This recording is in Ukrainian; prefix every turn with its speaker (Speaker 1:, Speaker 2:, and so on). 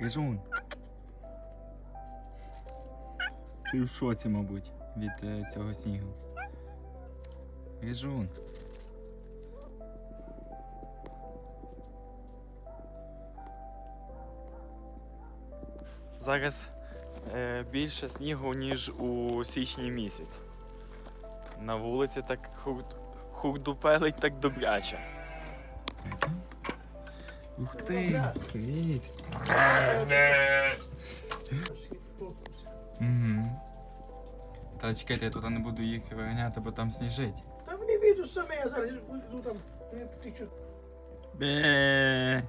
Speaker 1: Грижун. Ти в шоці, мабуть, від е, цього снігу. Грижун.
Speaker 2: Зараз е, більше снігу, ніж у січні місяць. На вулиці так хур- хурдупелить так добряче.
Speaker 1: Ух ти! Привіт! Угу. Та чекайте, я туди не буду їх виганяти, бо там сніжить.
Speaker 3: Та вони вийдуть саме, я зараз буду там. Ти що?
Speaker 1: Бе.